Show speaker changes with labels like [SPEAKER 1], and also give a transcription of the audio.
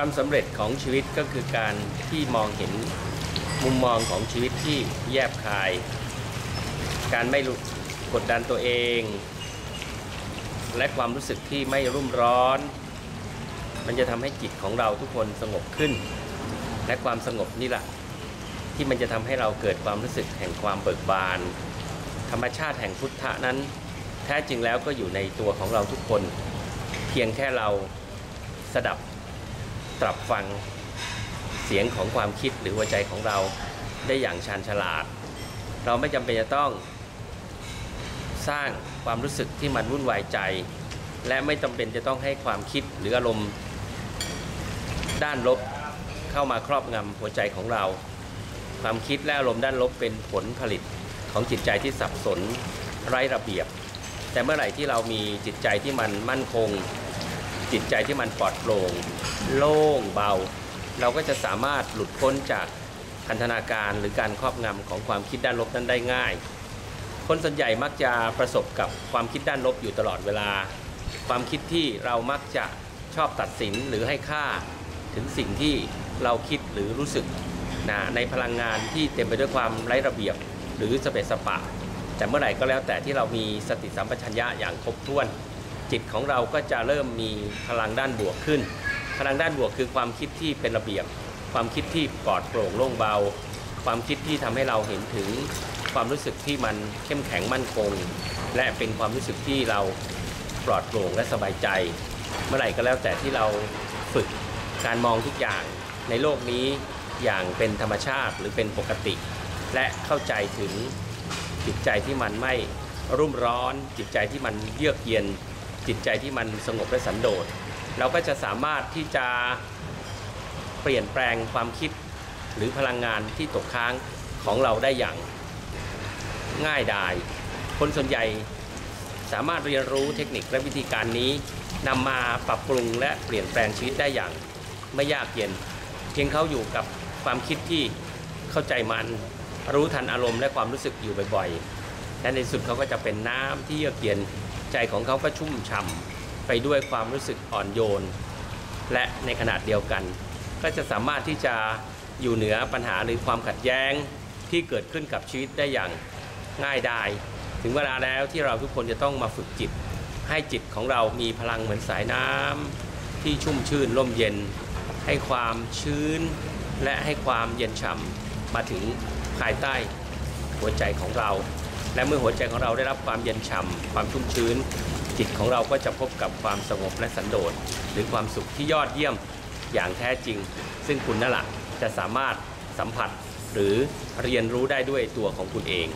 [SPEAKER 1] ความสำเร็จของชีวิตก็คือการที่มองเห็นมุมมองของชีวิตที่แยบคาย การไม่กดดันตัวเอง และความรู้สึกที่ไม่รุ่มร้อน มันจะทำให้จิตของเราทุกคนสงบขึ้น และความสงบนี่แหละที่มันจะทำให้เราเกิดความรู้สึกแห่งความเบิกบาน ธรรมชาติแห่งพุทธะนั้น แท้จริงแล้วก็อยู่ในตัวของเราทุกคน เพียงแค่เราสดับ ตรับฟังเสียงของความคิดหรือหัวใจของเราได้อย่างชาญฉลาด เราไม่จำเป็นจะต้องสร้างความรู้สึกที่มันวุ่นวายใจ และไม่จำเป็นจะต้องให้ความคิดหรืออารมณ์ด้านลบเข้ามาครอบงำหัวใจของเรา ความคิดและอารมณ์ด้านลบเป็นผลผลิตของจิตใจที่สับสนไร้ระเบียบ แต่เมื่อไหร่ที่เรามีจิตใจที่มันมั่นคง จิตใจที่มันปลอดโปร่งโล่งเบา เราก็จะสามารถหลุดพ้นจากพันธนาการหรือการครอบงำของความคิดด้านลบนั้นได้ง่าย คนส่วนใหญ่มักจะประสบกับความคิดด้านลบอยู่ตลอดเวลา ความคิดที่เรามักจะชอบตัดสินหรือให้ค่าถึงสิ่งที่เราคิดหรือรู้สึกนะในพลังงานที่เต็มไปด้วยความไร้ระเบียบหรือสเปซสปะ แต่เมื่อไหร่ก็แล้วแต่ที่เรามีสติสัมปชัญญะอย่างครบถ้วน จิตของเราก็จะเริ่มมีพลังด้านบวกขึ้น พลังด้านบวกคือความคิดที่เป็นระเบียบ ความคิดที่ปลอดโปร่งโล่งเบา ความคิดที่ทำให้เราเห็นถึงความรู้สึกที่มันเข้มแข็งมั่นคง และเป็นความรู้สึกที่เราปลอดโปร่งและสบายใจ เมื่อไหร่ก็แล้วแต่ที่เราฝึกการมองทุกอย่างในโลกนี้อย่างเป็นธรรมชาติหรือเป็นปกติ และเข้าใจถึงจิตใจที่มันไม่รุ่มร้อน จิตใจที่มันเยือกเย็น จิตใจที่มันสงบและสันโดษ เราก็จะสามารถที่จะเปลี่ยนแปลงความคิดหรือพลังงานที่ตกค้างของเราได้อย่างง่ายดาย คนส่วนใหญ่สามารถเรียนรู้เทคนิคและวิธีการนี้นำมาปรับปรุงและเปลี่ยนแปลงชีวิตได้อย่างไม่ยากเย็น เพียงเขาอยู่กับความคิดที่เข้าใจมันรู้ทันอารมณ์และความรู้สึกอยู่บ่อยๆ และในสุดเขาก็จะเป็นน้ำที่เยือกเย็นใจของเขาก็ชุ่มฉ่ำไปด้วยความรู้สึกอ่อนโยน และในขณะเดียวกัน ก็จะสามารถที่จะอยู่เหนือปัญหาหรือความขัดแย้งที่เกิดขึ้นกับชีวิตได้อย่างง่ายดายถึงเวลาแล้วที่เราทุกคนจะต้องมาฝึกจิต ให้จิตของเรามีพลังเหมือนสายน้ำที่ชุ่มชื่นร่มเย็น ให้ความชื้น และให้ความเย็นฉ่ำมาถึงภายใต้หัวใจของเรา และเมื่อหัวใจของเราได้รับความเย็นฉ่ำความชุ่มชื้น จิตของเราก็จะพบกับความสงบและสันโดษหรือความสุขที่ยอดเยี่ยมอย่างแท้จริง ซึ่งคุณนั่นแหละจะสามารถสัมผัสหรือเรียนรู้ได้ด้วยตัวของคุณเอง